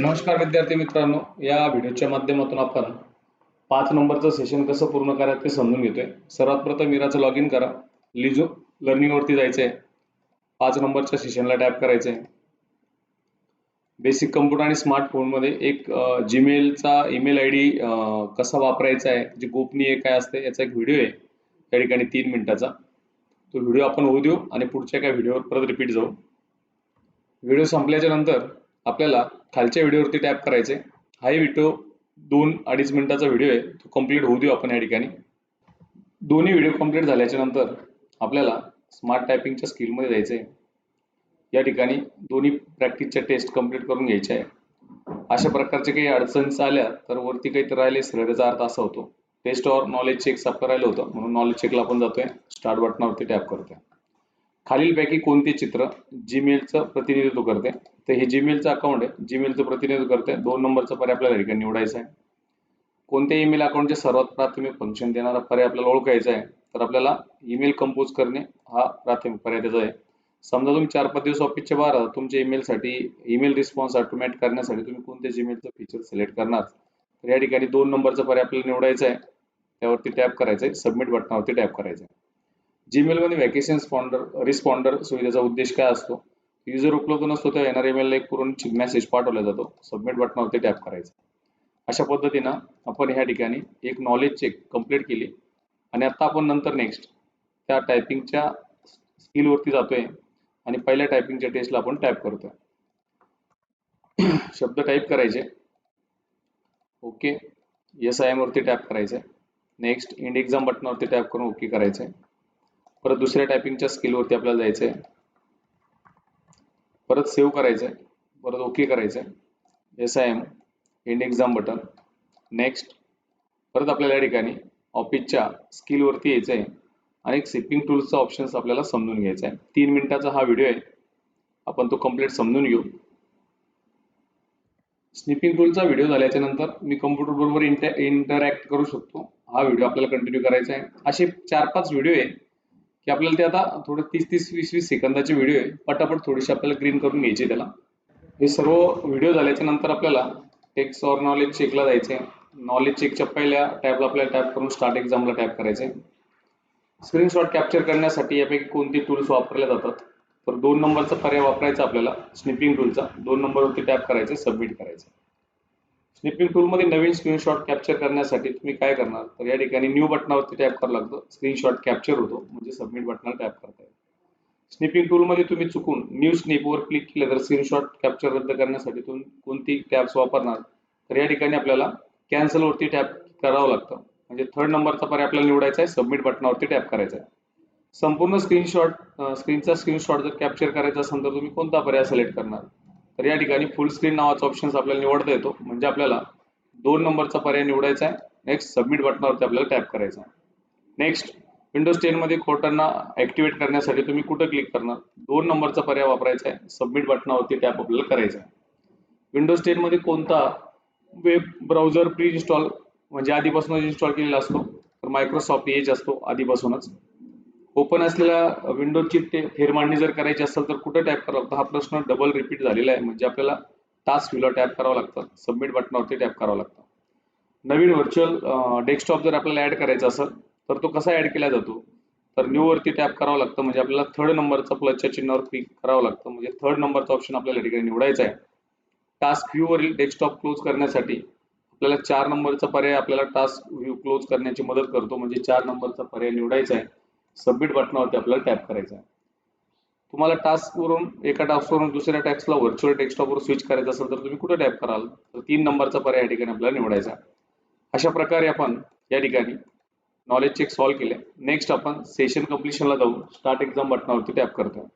नमस्कार विद्यार्थी मित्रांनो या व्हिडिओच्या माध्यमातून आपण पाच नंबरचं सेशन कसं पूर्ण करायचं ते समजून घेतोय. सर्वात प्रथम इराचं लॉग इन करा. लिजो लर्निंगवरती जायचं आहे पाच नंबरच्या सेशनला टॅप करायचं आहे बेसिक कम्प्युटर आणि स्मार्टफोनमध्ये एक जीमेलचा ईमेल आय डी कसा वापरायचा आहे जे गोपनीय काय असते याचा एक व्हिडिओ आहे. त्या ठिकाणी तीन मिनिटाचा. तो व्हिडिओ आपण होऊ देऊ आणि पुढच्या एका व्हिडिओवर परत रिपीट जाऊ. व्हिडिओ संपल्याच्या नंतर आपल्याला खालच्या व्हिडिओवरती टॅप करायचे. हाही व्हिडिओ दोन अडीच मिनिटाचा व्हिडिओ आहे. तो कंप्लीट होऊ देऊ आपण या ठिकाणी. दोन्ही व्हिडिओ कंप्लीट झाल्याच्यानंतर आपल्याला स्मार्ट टायपिंगच्या स्किलमध्ये जायचं आहे या ठिकाणी दोन्ही प्रॅक्टिसच्या टेस्ट कंप्लीट करून घ्यायच्या आहे. अशा प्रकारच्या काही अडचणीच आल्या तर वरती काहीतरी राहिले. सर त्याचा अर्थ असा होतो. टेस्ट ऑर नॉलेज चेक साफ करायला होतं. म्हणून नॉलेज चेकला आपण जातोय. स्टार्ट बटनावरती टॅप करतोय. खालीलपैकी कोणते चित्र जीमेलचं प्रतिनिधित्व करते? तर हे जीमेलचं अकाउंट आहे. जीमेलचं प्रतिनिधित्व करते. दोन नंबरचा पर्याय आपल्याला ठिकाणी निवडायचा आहे. कोणत्या ईमेल अकाउंटचे सर्वात प्राथमिक फंक्शन देणारा पर्याय आपल्याला ओळखायचा आहे? तर आपल्याला ईमेल कंपोज करणे हा प्राथमिक पर्याय त्याचा आहे. समजा तुम्ही चार पाच दिवस ऑफिसच्या बाहेर आहात. तुमच्या ईमेलसाठी ईमेल रिस्पॉन्स ऑटोमॅट करण्यासाठी तुम्ही कोणत्या जीमेलचं फीचर सिलेक्ट करणार? तर या ठिकाणी दोन नंबरचा पर्याय आपल्याला निवडायचा आहे. त्यावरती टॅप करायचं आहे. सबमिट बटनावरती टॅप करायचं आहे. जीमेलमध्ये व्हॅकेशन स्पॉन्डर रिस्पॉन्डर सुविधेचा उद्देश काय असतो? युजर उपलब्ध नसतो त्या एम एल एक करून मेसेज पाठवला जातो. सबमिट बटनावरती टॅप करायचं. अशा पद्धतीनं आपण ह्या ठिकाणी एक नॉलेज चेक कंप्लीट केली. आणि आता आपण नंतर नेक्स्ट त्या टायपिंगच्या स्किलवरती जातोय. आणि पहिल्या टायपिंगच्या टेस्टला आपण टॅप करतोय. शब्द टाईप करायचे. ओके एस आय एम वरती टॅप करायचे. नेक्स्ट इंड एक्झाम बटनावरती टॅप करून ओके करायचे. परत दुसऱ्या टायपिंगच्या स्किलवरती आपल्याला जायचं आहे परत सेव्ह करायचं आहे परत ओके करायचं आहे S I M end exam button next परत आपल्याला या ठिकाणी ऑफिसच्या स्किलवरती यायचं आहे आणि एक सिपिंग टूल्सचा ऑप्शन्स आपल्याला समजून घ्यायचा आहे तीन मिनिटाचा हा व्हिडिओ आहे. आपण तो कंप्लीट समजून घेऊ. स्निपिंग टूलचा व्हिडिओ झाल्याच्यानंतर मी कम्प्युटर बरोबर इंटर इंटरॅक्ट करू शकतो. हा व्हिडिओ आपल्याला कंटिन्यू करायचा आहे. असे चार पाच व्हिडिओ आहे. की आपल्याला ते आता थोडे तीस तीस वीस वीस सेकंदाचे व्हिडिओ आहे. पटापट थोडीशी आपल्याला ग्रीन करून घ्यायची त्याला. हे सर्व व्हिडिओ झाल्याच्यानंतर आपल्याला टेक्स्ट ऑर नॉलेज चेकला जायचे नॉलेज चेकच्या पहिल्या टॅबला आपल्याला टॅप करून स्टार्ट एक्झामला टॅप करायचे स्क्रीनशॉट कॅप्चर करण्यासाठी यापैकी कोणती टूल्स वापरल्या जातात? तर दोन नंबरचा पर्याय वापरायचा आपल्याला स्निपिंग टूलचा दोन नंबरवरती टॅप करायचे सबमिट करायचे स्निपिंग टूलमध्ये नवीन स्क्रीनशॉट कॅप्चर करण्यासाठी तुम्ही काय करणार? तर या ठिकाणी न्यू बटनावरती टॅप करावं लागतं. स्क्रीनशॉट कॅप्चर होतो. म्हणजे सबमिट बटनावर टॅप करता येईल. स्निपिंग टूलमध्ये तुम्ही चुकून न्यू स्निपवर क्लिक केलं तर स्क्रीनशॉट कॅप्चर रद्द करण्यासाठी तुम्ही कोणती टॅब्स वापरणार? तर या ठिकाणी आपल्याला कॅन्सलवरती टॅप करावं लागतं. म्हणजे थर्ड नंबरचा पर्याय आपल्याला निवडायचा आहे. सबमिट बटनावरती टॅप करायचा आहे. संपूर्ण स्क्रीनशॉट स्क्रीनचा स्क्रीनशॉट जर कॅप्चर करायचा असेल तर तुम्ही कोणता पर्याय सिलेक्ट करणार? तर या ठिकाणी फुल स्क्रीन नावाचा ऑप्शन आपल्याला निवडता येतो. म्हणजे आपल्याला दोन नंबरचा पर्याय निवडायचा आहे. नेक्स्ट सबमिट बटनावरती आपल्याला टॅप करायचा आहे. नेक्स्ट विंडोज टेन मध्ये खोटांना ऍक्टिव्हेट करण्यासाठी तुम्ही कुठं क्लिक करणार? दोन नंबरचा पर्याय वापरायचा आहे. सबमिट बटनावरती टॅप आपल्याला करायचा आहे. विंडोज टेन मध्ये कोणता वेब ब्राउझर प्री इन्स्टॉल म्हणजे आधीपासूनच इन्स्टॉल केलेला असतो? तर मायक्रोसॉफ्ट एज असतो आधीपासूनच. ओपन असलेल्या विंडोची ते फेरमांडणी जर करायची असेल तर कुठं टॅप करावं? लागतं हा प्रश्न डबल रिपीट झालेला आहे. म्हणजे आपल्याला टास्क व्ह्यूला टॅप करावं लागतं. सबमिट बटनावरती टॅप करावं लागतं. नवीन व्हर्च्युअल डेस्कटॉप जर आपल्याला ऍड करायचा असेल तर तो कसा ऍड केला जातो? तर न्यू वरती टॅप करावं लागतं. म्हणजे आपल्याला थर्ड नंबरचा प्लसच्या चिन्हावर क्लिक करावं लागतं. म्हणजे थर्ड नंबरचा ऑप्शन आपल्याला ठिकाणी निवडायचा आहे. टास्क व्ह्यूवरील डेस्कटॉप क्लोज करण्यासाठी आपल्याला चार नंबरचा पर्याय आपल्याला टास्क व्ह्यू क्लोज करण्याची मदत करतो. म्हणजे चार नंबरचा पर्याय निवडायचा आहे. सबमिट बटनावरती आपल्याला टॅप करायचा आहे. तुम्हाला टास्कवरून एका टास्कवरून दुसऱ्या टॅक्सला व्हर्च्युअल डेस्कटॉपवर स्विच करायचं असेल तर तुम्ही कुठे टॅप कराल? तर तीन नंबरचा पर्याय या ठिकाणी आपल्याला निवडायचा अशा प्रकारे आपण या ठिकाणी नॉलेज चेक सॉल्व्ह केले. नेक्स्ट आपण सेशन कम्प्लिशनला जाऊन स्टार्ट एक्झाम बटनावरती टॅप करतो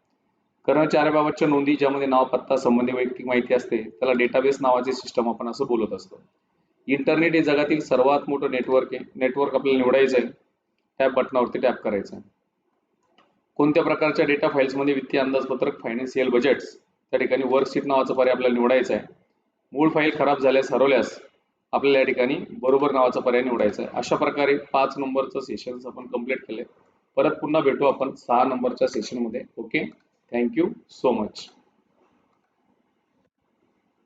कर्मचाऱ्याबाबतच्या नोंदी ज्यामध्ये नाव पत्ता संबंधी वैयक्तिक माहिती असते त्याला डेटाबेस नावाचे सिस्टम आपण असं बोलत असतो. इंटरनेट हे जगातील सर्वात मोठं नेटवर्क आहे. नेटवर्क आपल्याला निवडायचं आहे. टॅप बटनावरती टॅप करायचं आहे. कोणत्या प्रकारच्या डेटा फाईल्समध्ये वित्तीय अंदाजपत्रक फायनान्शियल बजेट्स त्या ठिकाणी वर्कशीट नावाचा पर्याय आपल्याला निवडायचा आहे. मूळ फाईल खराब झाल्यास हरवल्यास आपल्याला या ठिकाणी बरोबर नावाचा पर्याय निवडायचा आहे. अशा प्रकारे पाच नंबरचं सेशन्स आपण कंप्लीट केले. परत पुन्हा भेटू आपण सहा नंबरच्या सेशनमध्ये okay thank you so much